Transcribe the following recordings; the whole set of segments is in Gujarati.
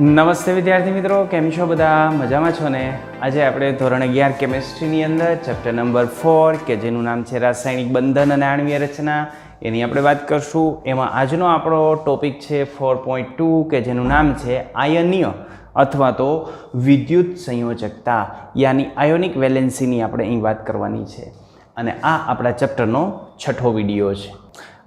નમસ્તે વિદ્યાર્થી મિત્રો, કેમ છો બધા? મજામાં છો ને? આજે આપણે ધોરણ અગિયાર કેમેસ્ટ્રીની અંદર ચેપ્ટર નંબર ફોર કે જેનું નામ છે રાસાયણિક બંધન અને આણવીય રચના, એની આપણે વાત કરશું. એમાં આજનો આપણો ટોપિક છે ફોર પોઈન્ટ ટુ કે જેનું નામ છે આયનીય, અથવા તો વિદ્યુત સંયોજકતા, યાની આયોનિક વેલેન્સીની આપણે અહીં વાત કરવાની છે. અને આ આપણા ચેપ્ટરનો છઠ્ઠો વીડિયો છે.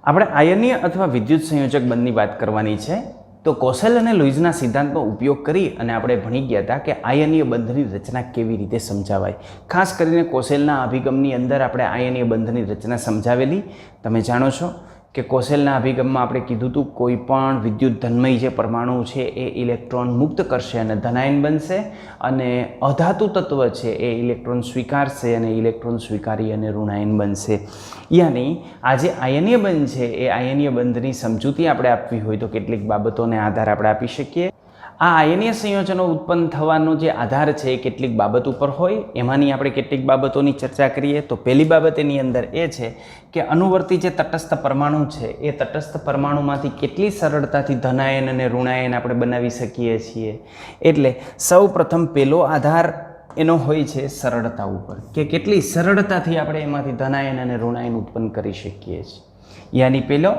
આપણે આયનીય અથવા વિદ્યુત સંયોજક બંધની વાત કરવાની છે. તો કોસેલ અને લુઇઝના સિદ્ધાંતનો ઉપયોગ કરી અને આપણે ભણી ગયા હતા કે આયનીય બંધની રચના કેવી રીતે સમજાવાય. ખાસ કરીને કોસેલના અભિગમની અંદર આપણે આયનીય બંધની રચના સમજાવેલી. તમે જાણો છો? કે કોસેલના અભિગમમાં આપણે કીધું હતું કોઈ પણ વિદ્યુત ધન્મય જે પરમાણુ છે એ ઇલેક્ટ્રોન મુક્ત કરશે અને ધનાયન બનશે અને અધાતુ તત્વ છે એ ઇલેક્ટ્રોન સ્વીકારશે અને ઇલેક્ટ્રોન સ્વીકારી અને ઋણાયન બનશે. યાની આ જે આયનીય બંધ છે, એ આયનીય બંધની સમજૂતી આપણે આપવી હોય તો કેટલીક બાબતોને આધાર આપણે આપી શકીએ. આ આયનીય સંયોજનો ઉત્પન્ન થવાનો જે આધાર છે એ કેટલીક બાબત ઉપર હોય. એમાંની આપણે કેટલીક બાબતોની ચર્ચા કરીએ તો પહેલી બાબત એની અંદર એ છે કે અનુવર્તી જે તટસ્થ પરમાણુ છે એ તટસ્થ પરમાણુમાંથી કેટલી સરળતાથી ધનાયન અને ઋણાયન આપણે બનાવી શકીએ છીએ. એટલે સૌ પ્રથમ પહેલો આધાર એનો હોય છે સરળતા ઉપર કે કેટલી સરળતાથી આપણે એમાંથી ધનાયન અને ઋણાયન ઉત્પન્ન કરી શકીએ છીએ. યાની પહેલો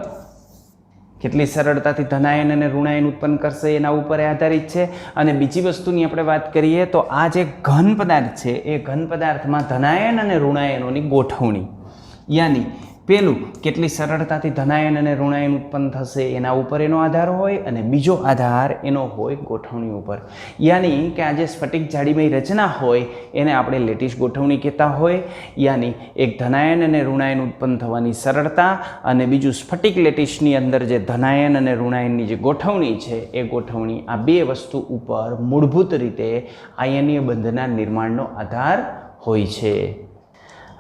કેટલી સરળતાથી ધનાયન અને ઋણાયન ઉત્પન્ન કરશે એના ઉપર આધારિત છે. અને બીજી વસ્તુની આપણે વાત કરીએ તો આ જે ઘન પદાર્થ છે, એ ઘન પદાર્થમાં ધનાયન અને ઋણાયનોની ગોઠવણી. યાની પેલું કેટલી સરળતાથી ધનાયન અને ઋણાયન ઉત્પન્ન થશે એના ઉપર એનો આધાર હોય અને બીજો આધાર એનો હોય ગોઠવણી ઉપર. યાની કે આ જે સ્ફટિક જાડીમય રચના હોય એને આપણે લેટિસ ગોઠવણી કહેતા હોય. યાની એક ધનાયન અને ઋણાયન ઉત્પન્ન થવાની સરળતા અને બીજું સ્ફટિક લેટિસની અંદર જે ધનાયન અને ઋણાયનની જે ગોઠવણી છે એ ગોઠવણી આ બે વસ્તુ ઉપર મૂળભૂત રીતે આયનીય બંધના નિર્માણનો આધાર હોય છે.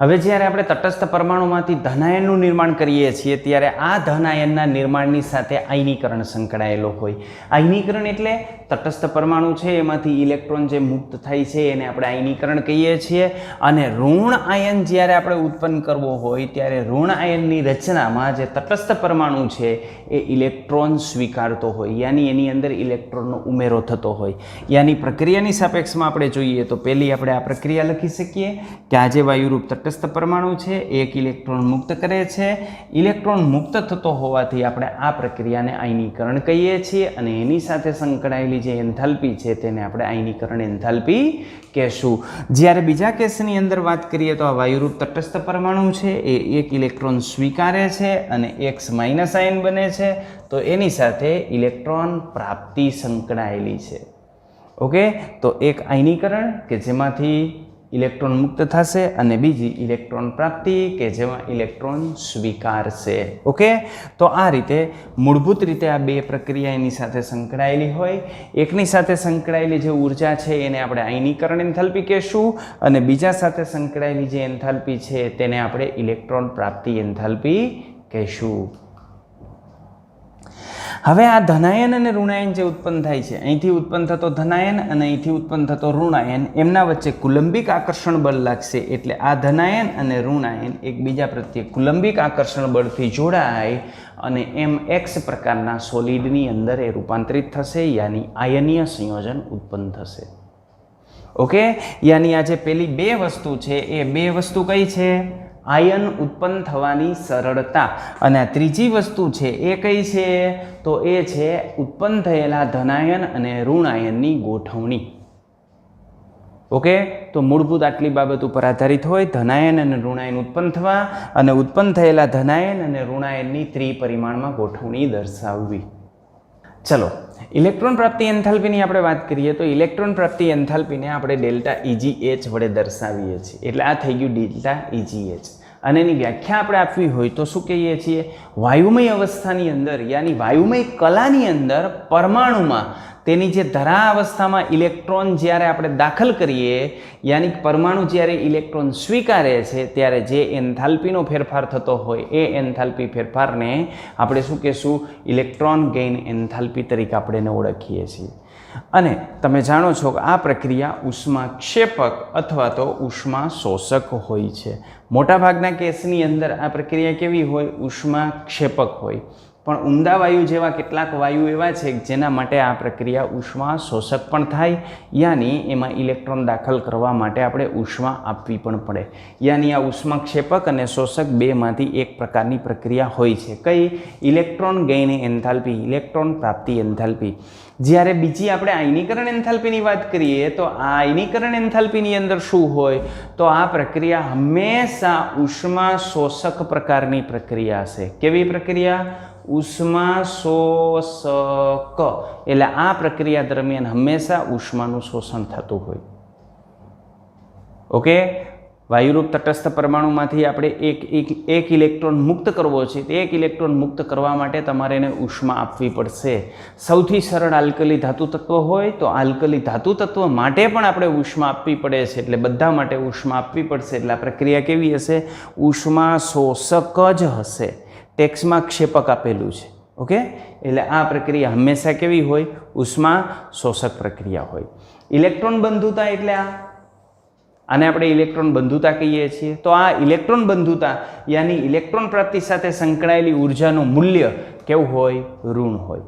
હવે જ્યારે આપણે તટસ્થ પરમાણુમાંથી ધનાયનનું નિર્માણ કરીએ છીએ, ત્યારે આ ધનાયનના નિર્માણની સાથે આયનીકરણ સંકળાયેલો હોય. આયનીકરણ એટલે તટસ્થ પરમાણુ છે, એમાંથી ઇલેક્ટ્રોન જે મુક્ત થાય છે, એને આપણે આયનીકરણ કહીએ છીએ. અને ઋણ આયન જ્યારે આપણે ઉત્પન્ન કરવો હોય, ત્યારે ઋણ આયનની રચનામાં જે તટસ્થ પરમાણુ છે, એ ઇલેક્ટ્રોન સ્વીકારતો હોય. યાની એની અંદર ઇલેક્ટ્રોનનો ઉમેરો થતો હોય. યાની પ્રક્રિયાની સાપેક્ષમાં આપણે જોઈએ તો પહેલી આપણે આ પ્રક્રિયા લખી શકીએ કે આજે વાયુરૂપ વાયુરૂપ તટસ્થ પરમાણુ છે, એક ઇલેક્ટ્રોન મુક્ત કરે છે. ઇલેક્ટ્રોન મુક્ત થતો હોવાથી આપણે આ પ્રક્રિયાને આયનીકરણ કહીએ છીએ અને એની સાથે સંકળાયેલી જે એન્થાલ્પી છે તેને આપણે આયનીકરણ એન્થાલ્પી કહેશું. જ્યારે બીજા કેસની અંદર વાત કરીએ તો આ વાયુરૂપ તટસ્થ પરમાણુ છે, એ એક ઇલેક્ટ્રોન સ્વીકારે છે અને એક્સ માઇનસ આયન બને છે, તો એની સાથે ઇલેક્ટ્રોન પ્રાપ્તિ સંકળાયેલી છે. ઓકે? તો એક આયનીકરણ કે જેમાંથી ઇલેક્ટ્રોન મુક્ત થશે અને બીજી ઇલેક્ટ્રોન પ્રાપ્તિ કે જેમાં ઇલેક્ટ્રોન સ્વીકારશે. ઓકે? તો આ રીતે મૂળભૂત રીતે આ બે પ્રક્રિયા એની સાથે સંકળાયેલી હોય. એકની સાથે સંકળાયેલી જે ઊર્જા છે એને આપણે આયનીકરણ એન્થાલ્પી કહેશું અને બીજા સાથે સંકળાયેલી જે એન્થાલ્પી છે તેને આપણે ઇલેક્ટ્રોન પ્રાપ્તિ એન્થાલ્પી કહેશું. હવે આ ધનાયન અને ઋણાયન જે ઉત્પન્ન થાય છે, અહીંથી ઉત્પન્ન થતો ધનાયન અને અહીંથી ઉત્પન્ન થતો ઋણાયન, એમના વચ્ચે કુલંબિક આકર્ષણ બળ લાગશે એટલે આ ધનાયન અને ઋણાયન એકબીજા પ્રત્યે કુલંબિક આકર્ષણ બળથી જોડાય અને એમ એક્સ પ્રકારના સોલિડની અંદર એ રૂપાંતરિત થશે, યાની આયનીય સંયોજન ઉત્પન્ન થશે. ઓકે યાની આ જે પેલી બે વસ્તુ છે, એ બે વસ્તુ કઈ છે? આયન ઉત્પન્ન થવાની સરળતા. અને આ ત્રીજી વસ્તુ છે, એ કઈ છે? તો એ છે ઉત્પન્ન થયેલા ધનાયન અને ઋણાયનની ગોઠવણી. ઓકે? તો મૂળભૂત આટલી બાબત ઉપર આધારિત હોય, ધનાયન અને ઋણાયન ઉત્પન્ન થવા અને ઉત્પન્ન થયેલા ધનાયન અને ઋણાયનની ત્રિપરિમાણમાં ગોઠવણી દર્શાવવી. ચલો ઇલેક્ટ્રોન પ્રાપ્તિ એન્થાલ્પીની આપણે વાત કરીએ તો ઇલેક્ટ્રોન પ્રાપ્તિ એન્થાલ્પીને આપણે ડેલ્ટા ઇજી એચ વડે દર્શાવીએ છીએ. એટલે આ થઈ ગયું ડેલ્ટા ઇજી એચ અને એની વ્યાખ્યા આપણે આપવી હોય તો શું કહીએ છીએ? વાયુમય અવસ્થાની અંદર, યાની વાયુમય કલાની અંદર પરમાણુમાં તેની જે ધરા અવસ્થામાં ઇલેક્ટ્રોન જ્યારે આપણે દાખલ કરીએ યાની પરમાણુ જ્યારે ઇલેક્ટ્રોન સ્વીકારે છે, ત્યારે જે એન્થાલ્પીનો ફેરફાર થતો હોય, એ એન્થાલ્પી ફેરફારને આપણે શું કહેશું? ઇલેક્ટ્રોન ગેઇન એન્થાલ્પી તરીકે આપણે એને ઓળખીએ છીએ. અને તમે જાણો છો કે આ પ્રક્રિયા ઉષ્મા ક્ષેપક અથવા તો ઉષ્મા શોષક હોય છે. મોટાભાગના કેસની અંદર આ પ્રક્રિયા કેવી હોય? ઉષ્મા ક્ષેપક હોય. પણ ઉમદા વાયુ જેવા કેટલાક વાયુ એવા છે જેના માટે આ પ્રક્રિયા ઉષ્મા શોષક પણ થાય. યાની એમાં ઇલેક્ટ્રોન દાખલ કરવા માટે આપણે ઉષ્મા આપવી પણ પડે. યાની આ ઉષ્માક્ષેપક અને શોષક બેમાંથી એક પ્રકારની પ્રક્રિયા હોય છે. કઈ? ઇલેક્ટ્રોન ગેઇન એન્થાલ્પી, ઇલેક્ટ્રોન પ્રાપ્તિ એન્થાલ્પી. જ્યારે બીજી આપણે આયનીકરણ એન્થાલ્પીની વાત કરીએ, તો આ આયનીકરણ એન્થાલ્પીની અંદર શું હોય? તો આ પ્રક્રિયા હંમેશા ઉષ્મા શોષક પ્રકારની પ્રક્રિયા છે કેવી પ્રક્રિયા? ઉષ્મા શોષક. એટલે આ પ્રક્રિયા દરમિયાન હંમેશા ઉષ્માનું શોષણ થતું હોય. ઓકે? વાયુરૂપ તટસ્થ પરમાણુમાંથી આપણે એક એક એક ઇલેક્ટ્રોન મુક્ત કરવો છે. તે એક ઇલેક્ટ્રોન મુક્ત કરવા માટે તમારે એને ઉષ્મા આપવી પડશે. સૌથી સરળ આલ્કલી ધાતુ તત્વ હોય તો આલ્કલી ધાતુ તત્વ માટે પણ આપણે ઉષ્મા આપવી પડે છે. એટલે બધા માટે ઉષ્મા આપવી પડશે. એટલે આ પ્રક્રિયા કેવી હશે? ઉષ્મા શોષક જ હશે. ટેક્સમાં ક્ષેપક આપેલું છે. ઓકે? એટલે આ પ્રક્રિયા હંમેશા કેવી હોય? ઉષ્મા શોષક પ્રક્રિયા હોય. ઇલેક્ટ્રોન બંધુતા એટલે આ. આને આપણે ઇલેક્ટ્રોન બંધુતા કહીએ છીએ. તો આ ઇલેક્ટ્રોન બંધુતા યાની ઇલેક્ટ્રોન પ્રાપ્તિ સાથે સંકળાયેલી ઉર્જાનું મૂલ્ય કેવું હોય? ઋણ હોય.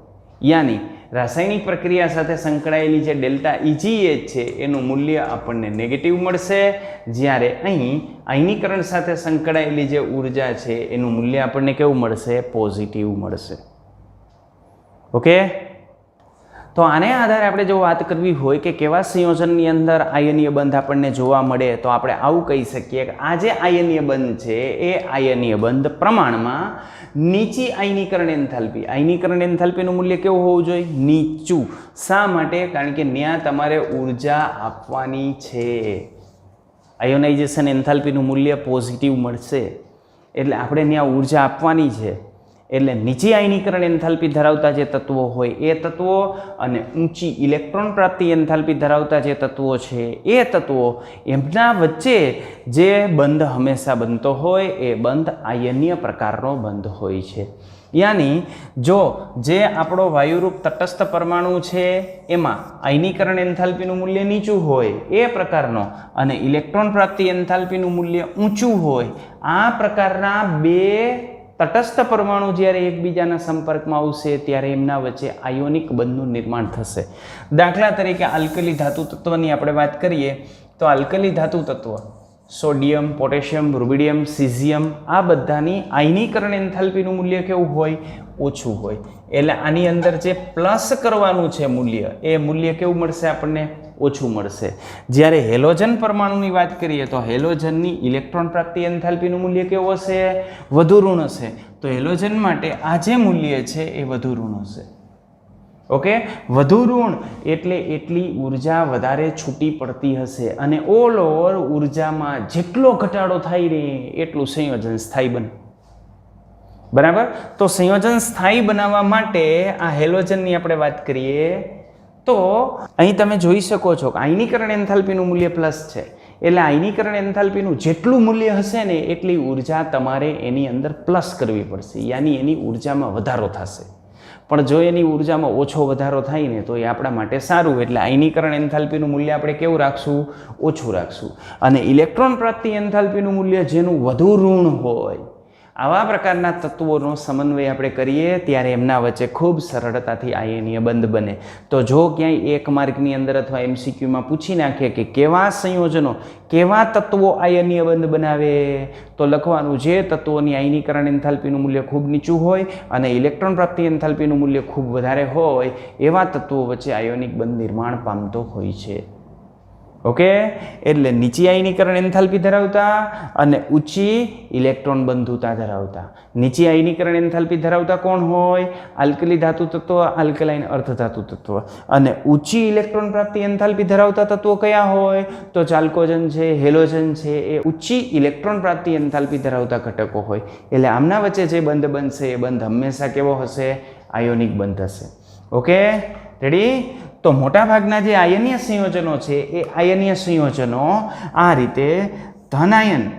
યાની રાસાયણિક પ્રક્રિયા સાથે સંકળાયેલી જે ડેલ્ટા ઇજીએચ છે, એનું મૂલ્ય આપણને નેગેટિવ મળશે. જ્યારે અહીં આયનીકરણ સાથે સંકળાયેલી જે ઊર્જા છે, એનું મૂલ્ય આપણને કેવું મળશે? પોઝિટિવ મળશે. ઓકે તો આને આધારે આપણે જો વાત કરવી હોય કે કેવા સંયોજનની અંદર આયનીય બંધ આપણને જોવા મળે, તો આપણે આવું કહી શકીએ કે આ જે આયનીય બંધ છે, એ આયનીય બંધ પ્રમાણમાં નીચી આયનીકરણ એન્થાલ્પી. આયનીકરણ એન્થાલ્પીનું મૂલ્ય કેવું હોવું જોઈએ? નીચું. શા માટે? કારણ કે ત્યાં તમારે ઊર્જા આપવાની છે. આયોનાઇઝેશન એન્થાલ્પીનું મૂલ્ય પોઝિટિવ મળશે. એટલે આપણે ત્યાં ઊર્જા આપવાની છે. એટલે નીચી આયનીકરણ એન્થાલ્પી ધરાવતા જે તત્વો હોય એ તત્વો અને ઊંચી ઇલેક્ટ્રોન પ્રાપ્તિ એન્થાલ્પી ધરાવતા જે તત્વો છે એ તત્વો એમના વચ્ચે જે બંધ હંમેશા બનતો હોય એ બંધ આયનીય પ્રકારનો બંધ હોય છે. યાની જો જે આપણો વાયુરૂપ તટસ્થ પરમાણુ છે એમાં આયનીકરણ એન્થાલ્પીનું મૂલ્ય નીચું હોય એ પ્રકારનો અને ઇલેક્ટ્રોન પ્રાપ્તિ એન્થાલ્પીનું મૂલ્ય ઊંચું હોય આ પ્રકારના બે તટસ્થ પરમાણુ જ્યારે એકબીજાના સંપર્કમાં આવશે, ત્યારે એમના વચ્ચે આયોનિક બંધનું નિર્માણ થશે. દાખલા તરીકે આલ્કલી ધાતુ તત્વની આપણે વાત કરીએ, તો આલ્કલી ધાતુ તત્વ, સોડિયમ, પોટેશિયમ, રૂબિડિયમ, સિઝિયમ, આ બધાની આયનીકરણ એન્થાલ્પીનું મૂલ્ય કેવું હોય? ઓછું હોય. એટલે આની અંદર જે પ્લસ કરવાનું છે મૂલ્ય, એ મૂલ્ય કેવું મળશે આપણને? ઓછું મળશે. જ્યારે હેલોજન પરમાણુની વાત કરીએ તો હેલોજનની ઇલેક્ટ્રોન પ્રાપ્તિ એન્થાલ્પીનું મૂલ્ય કેવું હશે? વધુ ઋણ હશે. તો હેલોજન માટે આ જે મૂલ્ય છે એ વધુ ઋણ હશે. ઓકે? વધુ ઋણ એટલે એટલી ઊર્જા વધારે છૂટી પડતી હશે અને ઓલ ઓવર ઉર્જામાં જેટલો ઘટાડો થાય રહે એટલું સંયોજન સ્થાયી બને. બરાબર? તો સંયોજન સ્થાયી બનાવવા માટે આ હેલોજનની આપણે વાત કરીએ તો અહીં તમે જોઈ શકો છો કે આયનીકરણ એન્થાલ્પીનું મૂલ્ય પ્લસ છે. એટલે આયનીકરણ એન્થાલ્પીનું જેટલું મૂલ્ય હશે ને એટલી ઊર્જા તમારે એની અંદર પ્લસ કરવી પડશે. યાની એની ઉર્જામાં વધારો થશે. પણ જો એની ઉર્જામાં ઓછો વધારો થાય ને તો એ આપણા માટે સારું. એટલે આયનીકરણ એન્થાલ્પીનું મૂલ્ય આપણે કેવું રાખશું? ઓછું રાખશું. અને ઇલેક્ટ્રોન પ્રાપ્તિ એન્થાલ્પીનું મૂલ્ય જેનું વધુ ઋણ હોય આવા પ્રકારના તત્વોનો સમન્વય આપણે કરીએ ત્યારે એમના વચ્ચે ખૂબ સરળતાથી આયનીય બંધ બને. તો જો ક્યાંય એક માર્કની અંદર અથવા એમસીક્યુમાં પૂછી નાખીએ કે કેવા સંયોજનો, કેવા તત્વો આયનીય બંધ બનાવે, તો લખવાનું જે તત્વોની આયનીકરણ એન્થાલ્પીનું મૂલ્ય ખૂબ નીચું હોય અને ઇલેક્ટ્રોન પ્રાપ્તિ એન્થાલ્પીનું મૂલ્ય ખૂબ વધારે હોય, એવા તત્વો વચ્ચે આયોનિક બંધ નિર્માણ પામતો હોય છે. ઓકે? એટલે નીચી આયનીકરણ એન્થાલ્પી ધરાવતા અને ઊંચી ઇલેક્ટ્રોન બંધુતા ધરાવતા. નીચી આયનીકરણ એન્થાલ્પી ધરાવતા કોણ હોય? આલ્કલી ધાતુ તત્વ, આલ્કલાઇન અર્ધ ધાતુ તત્વ. અને ઊંચી ઇલેક્ટ્રોન પ્રાપ્તિ એન્થાલ્પી ધરાવતા તત્વો કયા હોય? તો ચાલ્કોજન છે, હેલોજન છે, એ ઊંચી ઇલેક્ટ્રોન પ્રાપ્તિ એન્થાલ્પી ધરાવતા ઘટકો હોય. એટલે આમના વચ્ચે જે બંધ બનશે, એ બંધ હંમેશા કેવો હશે? આયોનિક બંધ હશે. ઓકે? રેડી તો મોટાભાગના જે આયનીય સંયોજનો છે એ આયનીય સંયોજનો આ રીતે ધનાયન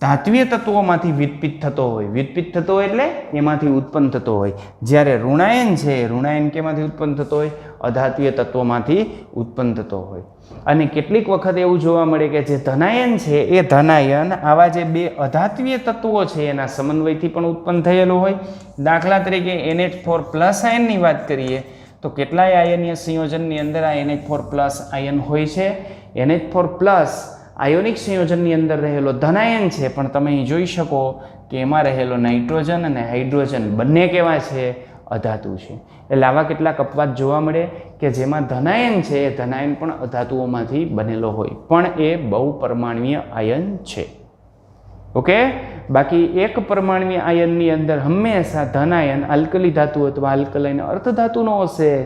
ધાત્વીય તત્વોમાંથી વિદપિત થતો હોય. વિતપિત થતો હોય એટલે એમાંથી ઉત્પન્ન થતો હોય. જ્યારે ઋણાયન છે, ઋણાયન કેમાંથી ઉત્પન્ન થતો હોય? અધાત્વીય તત્વોમાંથી ઉત્પન્ન થતો હોય. અને કેટલીક વખત એવું જોવા મળે કે જે ધનાયન છે, એ ધનાયન આવા જે બે અધાત્વીય તત્વો છે, એના સમન્વયથી પણ ઉત્પન્ન થયેલું હોય. દાખલા તરીકે એનએચ ફોર પ્લસ આયનની વાત કરીએ. તો કેટલાય આયનીય સંયોજનની અંદર આ એનએચ ફોર પ્લસ આયન હોય છે. N H four plus ionic સંયોજનની અંદર રહેલો ધનાયન છે, પણ તમે અહીં જોઈ શકો કે એમાં રહેલો નાઇટ્રોજન અને હાઇડ્રોજન બંને કેવા છે? અધાતુ છે. એટલે આવા કેટલાક અપવાદ જોવા મળે કે જેમાં ધનાયન છે, એ ધનાયન પણ અધાતુઓમાંથી બનેલો હોય. પણ એ બહુ પરમાણ્વીય આયન છે. ઓકે? બાકી એક પરમાણ્વીય આયનની અંદર હંમેશા ધનાયન, આલ્કલી ધાતુ અથવા આલ્કલાઇન અર્ધધાતુનો હશે.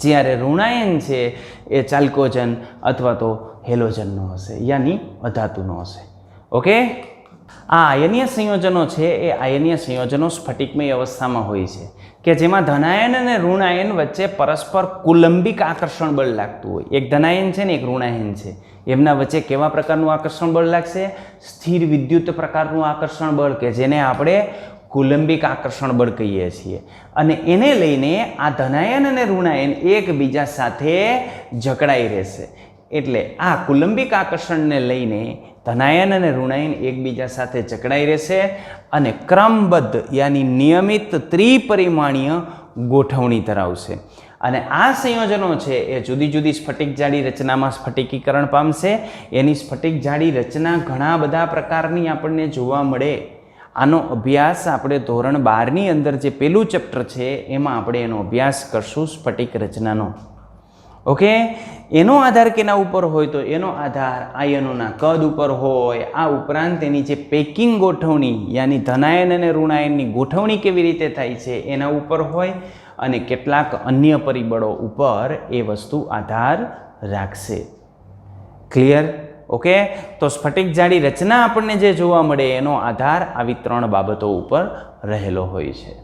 જ્યારે ઋણાયન છે, એ ચાલ્કોજન અથવા તો હેલોજનનો હશે, યાની અધાતુનો હશે. ઓકે? આ આયનીય સંયોજનો છે, એ આયનીય સંયોજનો સ્ફટિકમય અવસ્થામાં હોય છે. કે જેમાં ધનાયન અને ઋણાયન વચ્ચે પરસ્પર કુલંબિક આકર્ષણ બળ લાગતું હોય. એક ધનાયન છે ને એક ઋણાયન છે. એમના વચ્ચે કેવા પ્રકારનું આકર્ષણ બળ લાગશે? સ્થિર વિદ્યુત પ્રકારનું આકર્ષણ બળ કે જેને આપણે કુલંબિક આકર્ષણ બળ કહીએ છીએ. અને એને લઈને આ ધનાયન અને ઋણાયન એકબીજા સાથે જકડાઈ રહેશે. એટલે આ કુલંબિક આકર્ષણને લઈને ધનાયન અને ઋણાયન એકબીજા સાથે જકડાઈ રહેશે અને ક્રમબદ્ધ, યાની નિયમિત ત્રિપરિમાણીય ગોઠવણી ધરાવશે. અને આ સંયોજનો છે, એ જુદી જુદી સ્ફટિક જાડી રચનામાં સ્ફટિકીકરણ પામશે. એની સ્ફટિક જાડી રચના ઘણા બધા પ્રકારની આપણને જોવા મળે. આનો અભ્યાસ આપણે ધોરણ બારની અંદર જે પેલું ચેપ્ટર છે, એમાં આપણે એનો અભ્યાસ કરશું સ્ફટિક રચનાનો. ઓકે એનો આધાર કેના ઉપર હોય તો એનો આધાર આયનોના કદ ઉપર હોય. આ ઉપરાંત એની જે પેકિંગ ગોઠવણી, યાની ધનાયન અને ઋણાયનની ગોઠવણી કેવી રીતે થાય છે એના ઉપર હોય અને કેટલાક અન્ય પરિબળો ઉપર એ વસ્તુ આધાર રાખશે. ક્લિયર ઓકે તો સ્ફટિક જાડી રચના આપણને જે જોવા મળે એનો આધાર આવી ત્રણ બાબતો ઉપર રહેલો હોય છે.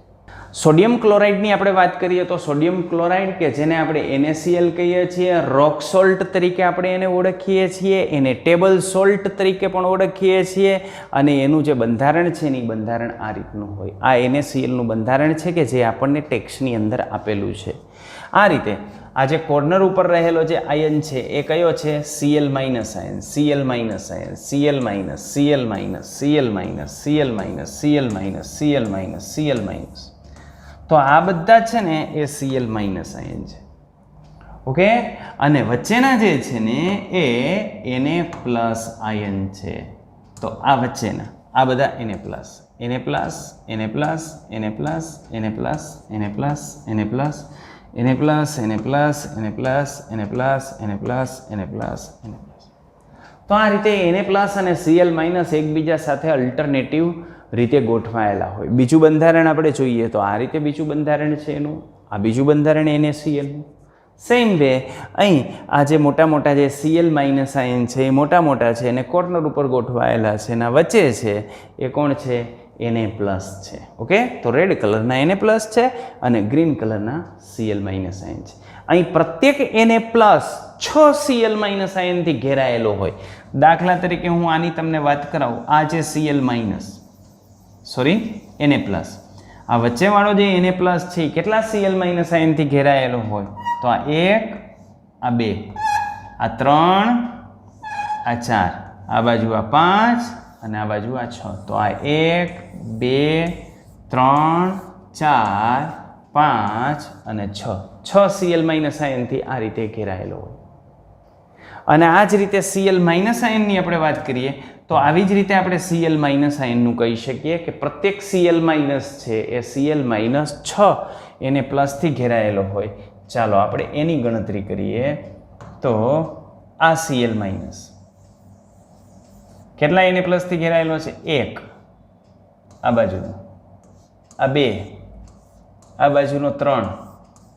સોડિયમ ક્લોરાઇડની આપણે વાત કરીએ તો સોડિયમ ક્લોરાઇડ કે જેને આપણે એનએસીએલ કહીએ છીએ રોક સોલ્ટ તરીકે આપણે એને ઓળખીએ છીએ, એને ટેબલ સોલ્ટ તરીકે પણ ઓળખીએ છીએ અને એનું જે બંધારણ છે એની બંધારણ આ રીતનું હોય. આ એનએસીએલનું બંધારણ છે કે જે આપણને ટેક્સની અંદર આપેલું છે. આ રીતે આ જે કોર્નર ઉપર રહેલો જે આયન છે એ કયો છે? C L minus ion C L minus ion C L minus C L minus C L minus C L minus C L minus C L minus C L minus તો આ બધા છે ને એ સીએલ માઇનસ આયન છે ઓકે અને વચ્ચેના જે છે ને એ એને પ્લસ આયન છે તો આ વચ્ચેના આ બધા એને પ્લસ એને પ્લસ એને પ્લસ એને પ્લસ એને પ્લસ એને પ્લસ એને પ્લસ એને પ્લસ એને પ્લસ એને પ્લસ એને પ્લસ એને પ્લસ એને પ્લસ એને પ્લસ તો આ રીતે એને પ્લસ અને સીએલ માઇનસ એકબીજા સાથે અલ્ટરનેટિવ રીતે ગોઠવાયેલા હોય. બીજું બંધારણ આપણે જોઈએ તો આ રીતે બીજું બંધારણ છે એનું. આ બીજું બંધારણ એને સીએલનું સેમ વે અહીં આ જે મોટા મોટા જે સીએલ માઇનસ આયન છે, એ મોટા મોટા છે, એને કોર્નર ઉપર ગોઠવાયેલા છે, એના વચ્ચે છે, એ કોણ છે? એને પ્લસ છે. ઓકે તો રેડ કલરના એને પ્લસ છે અને ગ્રીન કલરના સીએલ માઇનસ આયન છે. અહીં પ્રત્યેક એને પ્લસ છ સીએલ માઇનસ આયનથી ઘેરાયેલો હોય. દાખલા તરીકે હું આની તમને વાત કરાવું. આ જે સીએલ માઇનસ સોરી એને પ્લસ આ વચ્ચેવાળો જે એને પ્લસ છે કેટલા સીએલ માઇનસ આયનથી ઘેરાયેલો હોય? તો આ એક, આ બે, આ ત્રણ, આ ચાર. આ બાજુ આ પાંચ અને આ બાજુ આ છ. તો આ એક, બે, ત્રણ, ચાર, પાંચ અને છ. છ સીએલ માઇનસ આયનથી આ રીતે ઘેરાયેલો હોય. અને આ જ રીતે સીએલ માઇનસ આયનની આપણે વાત કરીએ, તો આવી જ રીતે આપણે સીએલ માઇનસ આયનનું કહી શકીએ કે પ્રત્યેક સીએલ માઇનસ છે એ સીએલ માઇનસ છ એને પ્લસથી ઘેરાયેલો હોય. ચાલો આપણે એની ગણતરી કરીએ, તો આ સીએલ માઇનસ કેટલા એને પ્લસથી ઘેરાયેલો છે? એક. આ બાજુનો. આ બે. આ બાજુનો ત્રણ.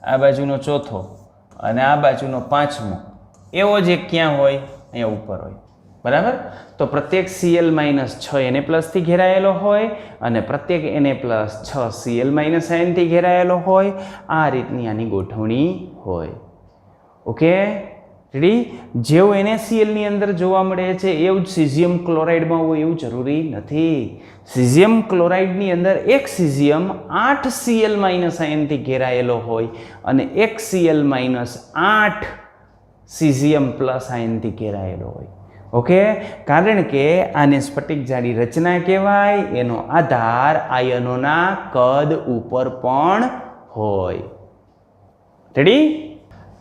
આ બાજુનો ચોથો. અને આ બાજુનો પાંચમો. એવો જ ક્યાં હોય, અહીંયા ઉપર હોય. બરાબર? તો પ્રત્યેક સીએલ માઇનસ છ એને પ્લસથી ઘેરાયેલો હોય અને પ્રત્યેક એને પ્લસ છ સીએલ માઇનસ આયનથી ઘેરાયેલો હોય. આ રીતની આની ગોઠવણી હોય. ઓકે? રેડી જેવું એનએસીએલની અંદર જોવા મળે છે, એવું જ સિઝિયમ ક્લોરાઇડમાં હોય, એવું જરૂરી નથી. સિઝિયમ ક્લોરાઇડની અંદર એક સિઝિયમ આઠ સીએલ માઇનસ આયનથી ઘેરાયેલો હોય અને એક સીએલ માઇનસ આઠ સિઝિયમ પ્લસ આયનથી ઘેરાયેલો હોય. ઓકે કારણ કે આને સ્ફટિક જાડી રચના કહેવાય, એનો આધાર આયનોના કદ ઉપર પણ હોય. રેડી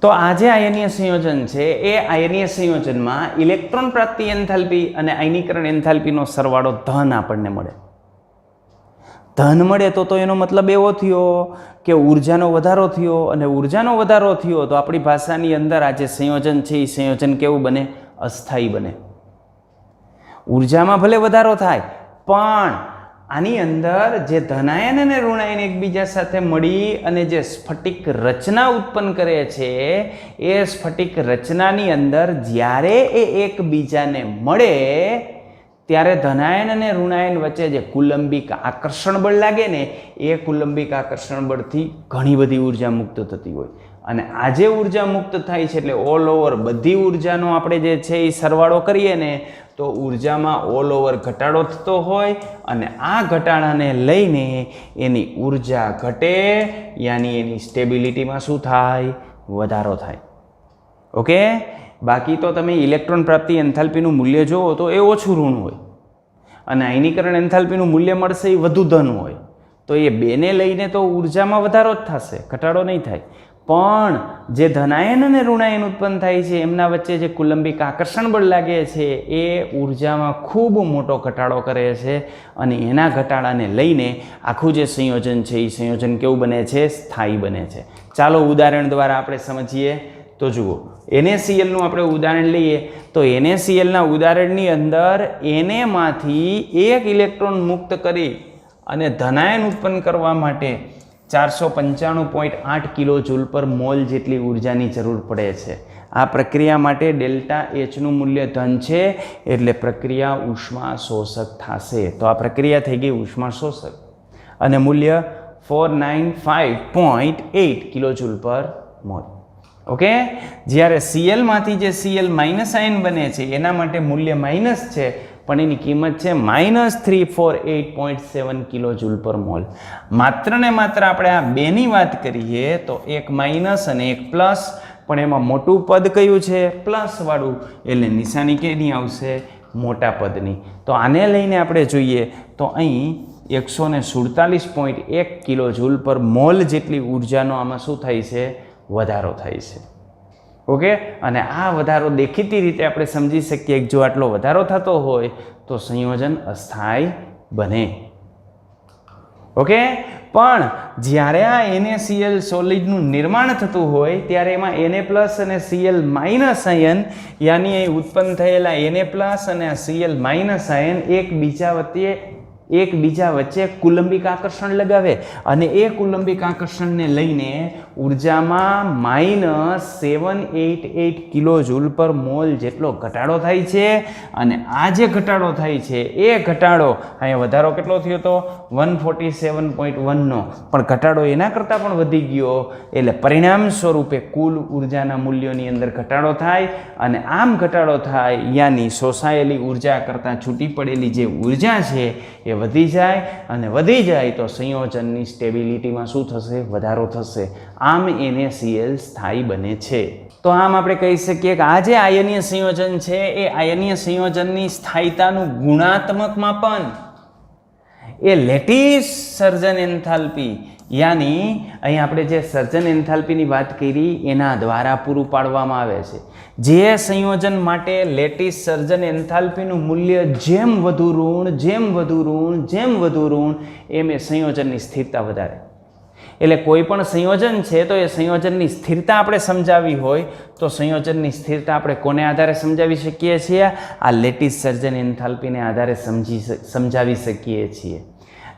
તો આ જે આયનીય સંયોજન છે, એ આયનીય સંયોજનમાં ઇલેક્ટ્રોન પ્રાપ્તિ એન્થાલ્પી અને આયનીકરણ એન્થાલ્પીનો સરવાળો ધન આપણને મળે. ધન મળે તો તો એનો મતલબ એવો થયો કે ઉર્જાનો વધારો થયો અને ઉર્જાનો વધારો થયો તો આપણી ભાષાની અંદર આ જે સંયોજન છે એ સંયોજન કેવું બને? અસ્થાયી બને. ઉર્જામાં ભલે વધારો થાય, પણ આની અંદર જે ધનાયન અને ઋણાયન એકબીજા સાથે મળી અને જે સ્ફટિક રચના ઉત્પન્ન કરે છે, એ સ્ફટિક રચનાની અંદર જ્યારે એ એકબીજાને મળે ત્યારે ધનાયન અને ઋણાયન વચ્ચે જે કુલંબિક આકર્ષણ બળ લાગે ને, એ કુલંબિક આકર્ષણ બળથી ઘણી બધી ઊર્જા મુક્ત થતી હોય. અને આજે ઊર્જા મુક્ત થાય છે એટલે ઓલ ઓવર બધી ઉર્જાનો આપણે જે છે એ સરવાળો કરીએ ને, તો ઉર્જામાં ઓલ ઓવર ઘટાડો થતો હોય અને આ ઘટાડાને લઈને એની ઊર્જા ઘટે, યાની એની સ્ટેબિલિટીમાં શું થાય? વધારો થાય. ઓકે બાકી તો તમે ઇલેક્ટ્રોન પ્રાપ્તિ એન્થાલ્પીનું મૂલ્ય જુઓ તો એ ઓછું ઋણ હોય. અને આયનીકરણ એન્થાલ્પીનું મૂલ્ય મળશે એ વધુ ધન હોય. તો એ બેને લઈને તો ઉર્જામાં વધારો જ થશે, ઘટાડો નહીં થાય. પણ જે ધનાયન અને ઋણાયન ઉત્પન્ન થાય છે, એમના વચ્ચે જે કુલંબિક આકર્ષણ બળ લાગે છે, એ ઉર્જામાં ખૂબ મોટો ઘટાડો કરે છે. અને એના ઘટાડાને લઈને આખું જે સંયોજન છે, એ સંયોજન કેવું બને છે? સ્થાયી બને છે. ચાલો ઉદાહરણ દ્વારા આપણે સમજીએ. તો જુઓ એનએસીએલનું આપણે ઉદાહરણ લઈએ, તો એનએસીએલના ઉદાહરણની અંદર એનેમાંથી એક ઇલેક્ટ્રોન મુક્ત કરી અને ધનાયન ઉત્પન્ન કરવા માટે ચારસો પંચાણું પોઈન્ટ આઠ કિલો જૂલ પર મોલ જેટલી ઉર્જાની જરૂર પડે છે. આ પ્રક્રિયા માટે ડેલ્ટા એચનું મૂલ્ય ધન છે, એટલે પ્રક્રિયા ઉષ્મા શોષક થશે. તો આ પ્રક્રિયા થઈ ગઈ ઉષ્મા શોષક. અને મૂલ્ય four nine five point eight kilo joule પર મોલ. ઓકે? જ્યારે સીએલમાંથી જે સીએલ માઇનસ આયન બને છે, એના માટે મૂલ્ય માઇનસ છે, પણ એની કિંમત છે minus three four eight point seven kilo joule પર મોલ માત્ર ને માત્ર આપણે આ બેની વાત કરીએ, તો એક માઇનસ અને એક પ્લસ પણ એમાં મોટું પદ કયું છે? પ્લસવાળું એટલે નિશાની કેની આવશે? મોટા પદની. તો આને લઈને આપણે જોઈએ, તો અહીં એકસો સુડતાલીસ પોઈન્ટ એક કિલો જૂલ પર મોલ જેટલી ઉર્જાનો આમાં શું થાય છે? વધારો થાય છે. ઓકે? અને આ વધારો દેખીતી રીતે આપણે સમજી શકીએ કે જો આટલો વધારો થતો હોય, તો સંયોજન અસ્થાયી બને. ઓકે? પણ જ્યારે આ એનએસીએલ સોલિડનું નિર્માણ થતું હોય, ત્યારે એમાં એને પ્લસ અને સીએલ માઇનસ આયન યાની અહીં ઉત્પન્ન થયેલા એને પ્લસ અને આ સીએલ માઇનસ આયન એકબીજા વચ્ચે એકબીજા વચ્ચે કુલંબિક આકર્ષણ લગાવે અને એ કુલંબિક આકર્ષણને લઈને ઉર્જામાં minus seven eight eight kilo joule પર મોલ જેટલો ઘટાડો થાય છે. અને આ જે ઘટાડો થાય છે, એ ઘટાડો અહીંયા વધારો કેટલો થયો હતો વન ફોર્ટી સેવન પોઈન્ટ વનનો. પણ ઘટાડો એના કરતાં પણ વધી ગયો. એટલે પરિણામ સ્વરૂપે કુલ ઉર્જાના મૂલ્યોની અંદર ઘટાડો થાય અને આમ ઘટાડો થાય યાની શોષાયેલી ઊર્જા કરતાં છૂટી પડેલી જે ઊર્જા છે, એ વધી જાય અને વધી જાય તો સંયોજનની સ્ટેબિલિટીમાં શું થશે? વધારો થશે. આમ એને સીએલ સ્થાયી બને છે. તો આમ આપણે કહી શકીએ કે આ જે આયનીય સંયોજન છે, એ આયનીય સંયોજનની સ્થાયીતાનું ગુણાત્મક માપન. એ લેટિસ સર્જન એન્થાલ્પી યાની અહીં આપણે જે સર્જન એન્થાલ્પીની વાત કરી, એના દ્વારા પૂરું પાડવામાં આવે છે. જે સંયોજન માટે લેટિસ સર્જન એન્થાલ્પીનું મૂલ્ય જેમ વધુ ઋણ, જેમ વધુ ઋણ, જેમ વધુ ઋણ, એમ એ સંયોજનની સ્થિરતા વધારે. એટલે કોઈ પણ સંયોજન છે તો એ સંયોજનની સ્થિરતા આપણે સમજાવી હોય, તો સંયોજનની સ્થિરતા આપણે કોને આધારે સમજાવી શકીએ છીએ? આ લેટિસ સર્જન એન્થાલ્પીને આધારે સમજી સમજાવી શકીએ છીએ.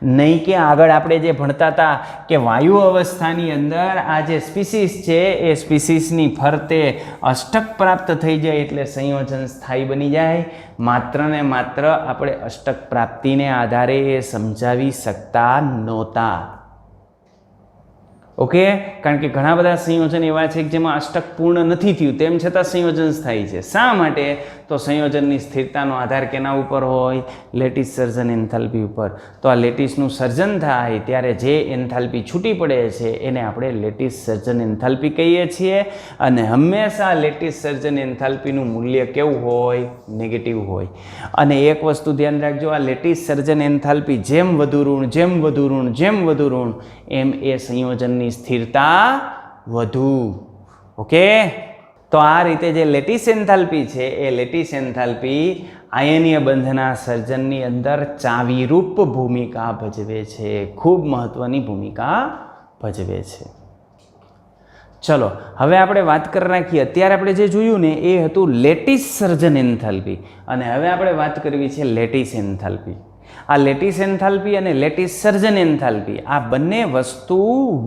નહીં કે આગળ આપણે જે ભણતા હતા કે વાયુ અવસ્થાની અંદર આ જે સ્પીસીસ છે, એ સ્પીસીસની ફરતે અષ્ટક પ્રાપ્ત થઈ જાય એટલે સંયોજન સ્થાયી બની જાય. માત્ર ને માત્ર આપણે અષ્ટક પ્રાપ્તિને આધારે એ સમજાવી શકતા નહોતા. ઓકે? કારણ કે ઘણા બધા સંયોજન એવા છે કે જેમાં અષ્ટક પૂર્ણ નથી થયું. તેમ છતાં સંયોજન થાય છે. શા માટે? તો સંયોજનની સ્થિરતાનો આધાર કેના ઉપર હોય? લેટિસ સર્જન એન્થાલ્પી ઉપર. તો આ લેટિસનું સર્જન થાય ત્યારે જે એન્થાલ્પી છૂટી પડે છે એને આપણે લેટિસ સર્જન એન્થાલ્પી કહીએ છીએ. અને હંમેશા લેટિસ સર્જન એન્થાલ્પીનું મૂલ્ય કેવું હોય? નેગેટિવ હોય. અને એક વસ્તુ ધ્યાન રાખજો, આ લેટિસ સર્જન એન્થાલ્પી જેમ વધુ ઋણ, જેમ વધુ ઋણ, જેમ વધુ ઋણ, એમ એ સંયોજનની સ્થિરતા વધુ. ઓકે? તો આ રીતે જે લેટિસ એન્થાલ્પી છે, એ લેટિસ એન્થાલ્પી આયનીય બંધના સર્જનની અંદર ચાવીરૂપ ભૂમિકા ભજવે છે, ખૂબ મહત્વની ભૂમિકા ભજવે છે. ચલો, હવે આપણે વાત કરી નાખીએ. અત્યારે આપણે જે જોયું ને, એ હતું લેટિસ સર્જન એન્થાલ્પી. અને હવે આપણે વાત કરવી છે લેટિસ એન્થાલ્પી. આ લેટિસ એન્થાલ્પી અને લેટિસ સર્જન એન્થાલ્પી, આ બંને વસ્તુ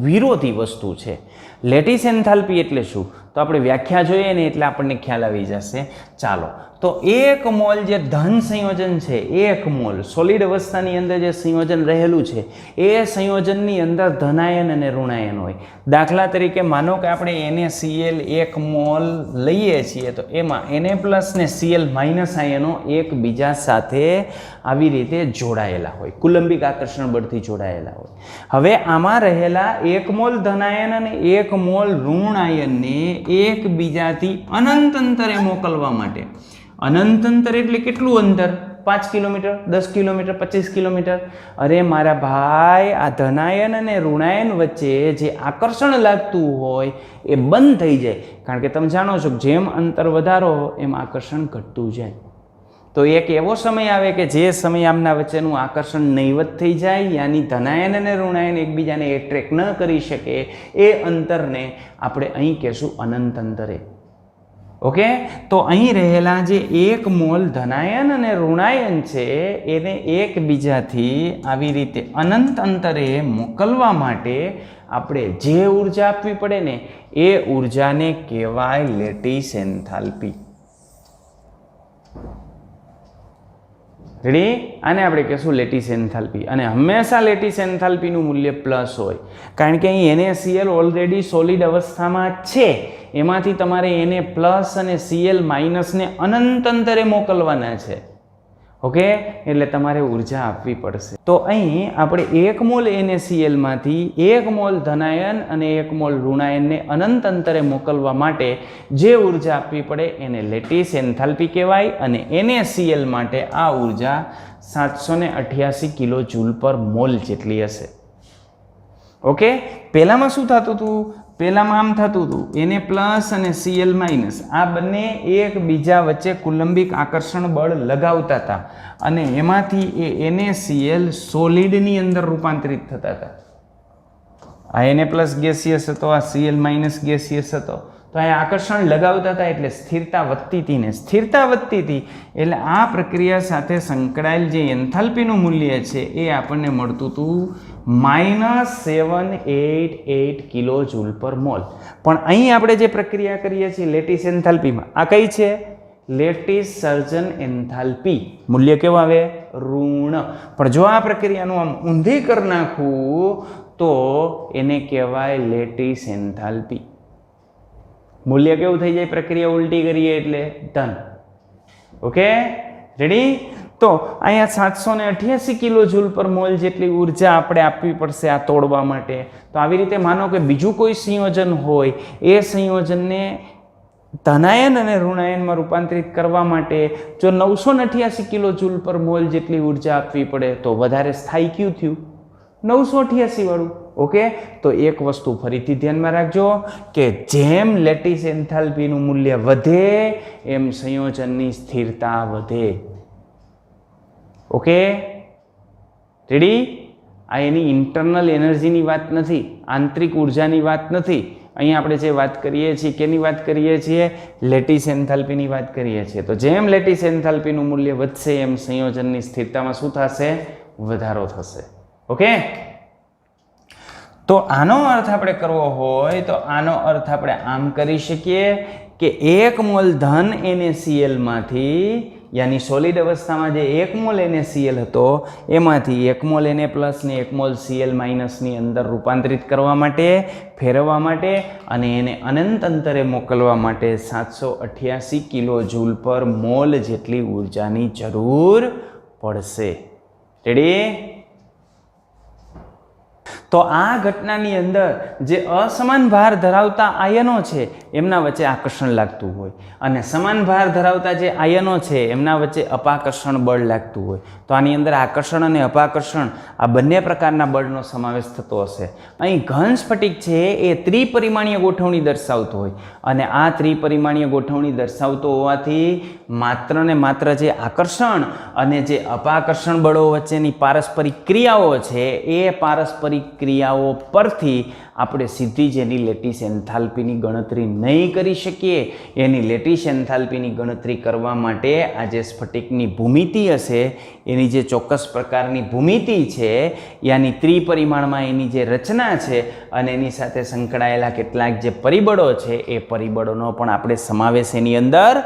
વિરોધી વસ્તુ છે. લેટિસ એન્થાલ્પી એટલે શું? તો આપણે વ્યાખ્યા જોઈએ ને એટલે આપણને ખ્યાલ આવી જશે. ચાલો તો એક મોલ જે ધન સંયોજન છે, એક મોલ સોલિડ અવસ્થાની અંદર જે સંયોજન રહેલું છે, એ સંયોજનની અંદર ધનાયન અને ઋણાયન હોય. દાખલા તરીકે માનો કે આપણે એને સીએલ એક મોલ લઈએ છીએ, તો એમાં એને પ્લસ ને સીએલ માઇનસ આયનો એકબીજા સાથે આવી રીતે જોડાયેલા હોય, કુલંબિક આકર્ષણ બળથી જોડાયેલા હોય. હવે આમાં રહેલા એક મોલ ધનાયન અને એક મોલ ઋણાયનને એકબીજાથી અનંત અંતરે મોકલવા માટે અનંત અંતર એટલે કેટલું અંતર? પાંચ કિલોમીટર, દસ કિલોમીટર, પચીસ કિલોમીટર? અરે મારા ભાઈ, આ ધનાયન અને ઋણાયન વચ્ચે જે આકર્ષણ લાગતું હોય એ બંધ થઈ જાય. કારણ કે તમે જાણો છો જેમ અંતર વધારો, એમ આકર્ષણ ઘટતું જાય. તો એક એવો સમય આવે કે જે સમય આમના વચ્ચેનું આકર્ષણ નહીવત થઈ જાય, યાની ધનાયન અને ઋણાયન એકબીજાને એટ્રેક ન કરી શકે, એ અંતરને આપણે અહીં કહેશું અનંત અંતરે. ઓકે? તો અહીં રહેલા જે એક મોલ ધનાયન અને ઋણાયન છે, એને એકબીજાથી આવી રીતે અનંત અંતરે મોકલવા માટે આપણે જે ઊર્જા આપવી પડે ને, એ ઉર્જાને કહેવાય લેટિસ એન્થાલ્પી રેડી આને આપણે કહેશું લેટિસ એન્થાલ્પી અને હંમેશા લેટિસ એન્થાલ્પીનું મૂલ્ય પ્લસ હોય. કારણ કે અહીં NaCl ઓલરેડી સોલિડ અવસ્થામાં છે. એમાંથી તમારે એને પ્લસ અને સીએલ માઇનસને અનંત અંતરે મોકલવાના છે. ઓકે? એટલે તમારે ઊર્જા આપવી પડશે. તો અહીં આપણે એક મોલ એનએસીએલમાંથી એક મોલ ધનાયન અને એક મોલ ઋણાયનને અનંત અંતરે મોકલવા માટે જે ઊર્જા આપવી પડે એને લેટિસ એન્થાલ્પી કહેવાય અને એનએસીએલ માટે આ ઊર્જા સાતસો ને અઠ્યાસી કિલો જૂલ પર મોલ જેટલી હશે. ઓકે? પહેલામાં શું થતું હતું? પહેલામાં આમ થતું હતું. એને પ્લસ અને સીએલ માઇનસ. આ બંને એકબીજા વચ્ચે કુલંબિક આકર્ષણ બળ લગાવતા હતા અને એમાંથી એ એને સીએલ સોલિડની અંદર રૂપાંતરિત થતા હતા. આ એને પ્લસ ગેસિયસ હતો, આ સીએલ માઇનસ ગેસિયસ હતો. તો અહીંયા આકર્ષણ લગાવતા હતા એટલે સ્થિરતા વધતી હતી ને સ્થિરતા વધતી હતી એટલે આ પ્રક્રિયા સાથે સંકળાયેલ જે એન્થાલ્પીનું મૂલ્ય છે એ આપણને મળતું હતું minus seven eight eight kilo joule પર મોલ. પણ અહીં આપણે જે પ્રક્રિયા કરીએ છીએ લેટિસ એન્થાલ્પીમાં, આ કઈ છે? લેટિસ સર્જન એન્થાલ્પી. મૂલ્ય કેવું આવે? ઋણ. પણ જો આ પ્રક્રિયાનું આમ ઊંધી કરી નાખવું તો એને કહેવાય લેટિસ એન્થાલ્પી. મૂલ્ય કેવું થઈ જાય? પ્રક્રિયા ઉલટી કરીએ એટલે ધન ઓકે રેડી તો અહીંયા સાતસો ને અઠ્યાસી કિલો જૂલ પર મોલ જેટલી ઊર્જા આપણે આપવી પડશે આ તોડવા માટે. તો આવી રીતે માનો કે બીજું કોઈ સંયોજન હોય, એ સંયોજનને ધનાયન અને ઋણાયનમાં રૂપાંતરિત કરવા માટે જો નવસો અઠ્યાસી કિલો જૂલ પર મોલ જેટલી ઊર્જા આપવી પડે તો વધારે સ્થાયી કયું થયું? નવસો અઠ્યાસી વાળું. ઓકે? તો એક વસ્તુ ફરીથી ધ્યાનમાં રાખજો કે જેમ લેટિસ એન્થાલ્પીનું મૂલ્ય વધે, એમ સંયોજનની સ્થિરતા વધે. ઓકે? રેડી આ એની ઇન્ટરનલ એનર્જીની વાત નથી, આંતરિક ઉર્જાની વાત નથી. અહીં આપણે જે વાત કરીએ છીએ, કેની વાત કરીએ છીએ? લેટિસ એન્થાલ્પીની વાત કરીએ છીએ. તો જેમ લેટિસ એન્થાલ્પીનું મૂલ્ય વધશે, એમ સંયોજનની સ્થિરતામાં શું થશે? વધારો થશે. ઓકે? તો આનો અર્થ આપણે કરવો હોય તો આનો અર્થ આપણે આમ કરી શકીએ કે એક મોલ ધન એનએસીએલમાંથી માંથી, યાની સોલિડ અવસ્થામાં જે એક મોલ એનએસીએલ હતો, એમાંથી એક મોલ એને પ્લસને એક મોલ સીએલ માઇનસની અંદર રૂપાંતરિત કરવા માટે, ફેરવવા માટે અને એને અનંત અંતરે મોકલવા માટે સાતસો અઠ્યાસી કિલો જૂલ પર મોલ જેટલી ઊર્જાની જરૂર પડશે. રેડી તો આ ઘટનાની અંદર જે અસમાન ભાર ધરાવતા આયનો છે, એમના વચ્ચે આકર્ષણ લાગતું હોય. અને સમાન ભાર ધરાવતા જે આયનો છે, એમના વચ્ચે અપાકર્ષણ બળ લાગતું હોય. તો આની અંદર આકર્ષણ અને અપાકર્ષણ આ બંને પ્રકારના બળનો સમાવેશ થતો હશે. અહીં ઘન સ્ફટિક છે, એ ત્રિપરિમાણીય ગોઠવણી દર્શાવતો હોય. અને આ ત્રિપરિમાણીય ગોઠવણી દર્શાવતો હોવાથી માત્ર ને માત્ર જે આકર્ષણ અને જે અપાકર્ષણ બળો વચ્ચેની પારસ્પરિક ક્રિયાઓ છે, એ પારસ્પરિક ક્રિયાઓ પરથી આપણે સીધી જ એની લેટિસ એન્થાલ્પીની ગણતરી નહીં કરી શકીએ. એની લેટિસ એન્થાલ્પીની ગણતરી કરવા માટે આ જે સ્ફટિકની ભૂમિતિ હશે, એની જે ચોક્કસ પ્રકારની ભૂમિતિ છે, યાની ત્રિપરિમાણમાં એની જે રચના છે અને એની સાથે સંકળાયેલા કેટલાક જે પરિબળો છે, એ પરિબળોનો પણ આપણે સમાવેશ એની અંદર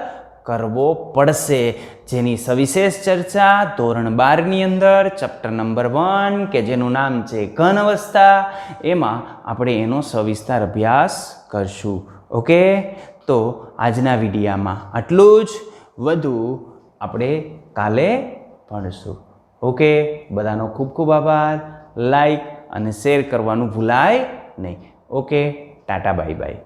કરવો પડશે. જેની સવિશેષ ચર્ચા ધોરણ બારની અંદર, ચેપ્ટર નંબર વન, કે જેનું નામ છે ઘન અવસ્થા, એમાં આપણે એનો સવિસ્તાર અભ્યાસ કરશું. ઓકે? તો આજના વિડીયામાં આટલું જ. વધુ આપણે કાલે ભણશું. ઓકે? બધાનો ખૂબ ખૂબ આભાર. લાઈક અને શેર કરવાનું ભૂલાય નહીં. ઓકે? Tata, bye bye.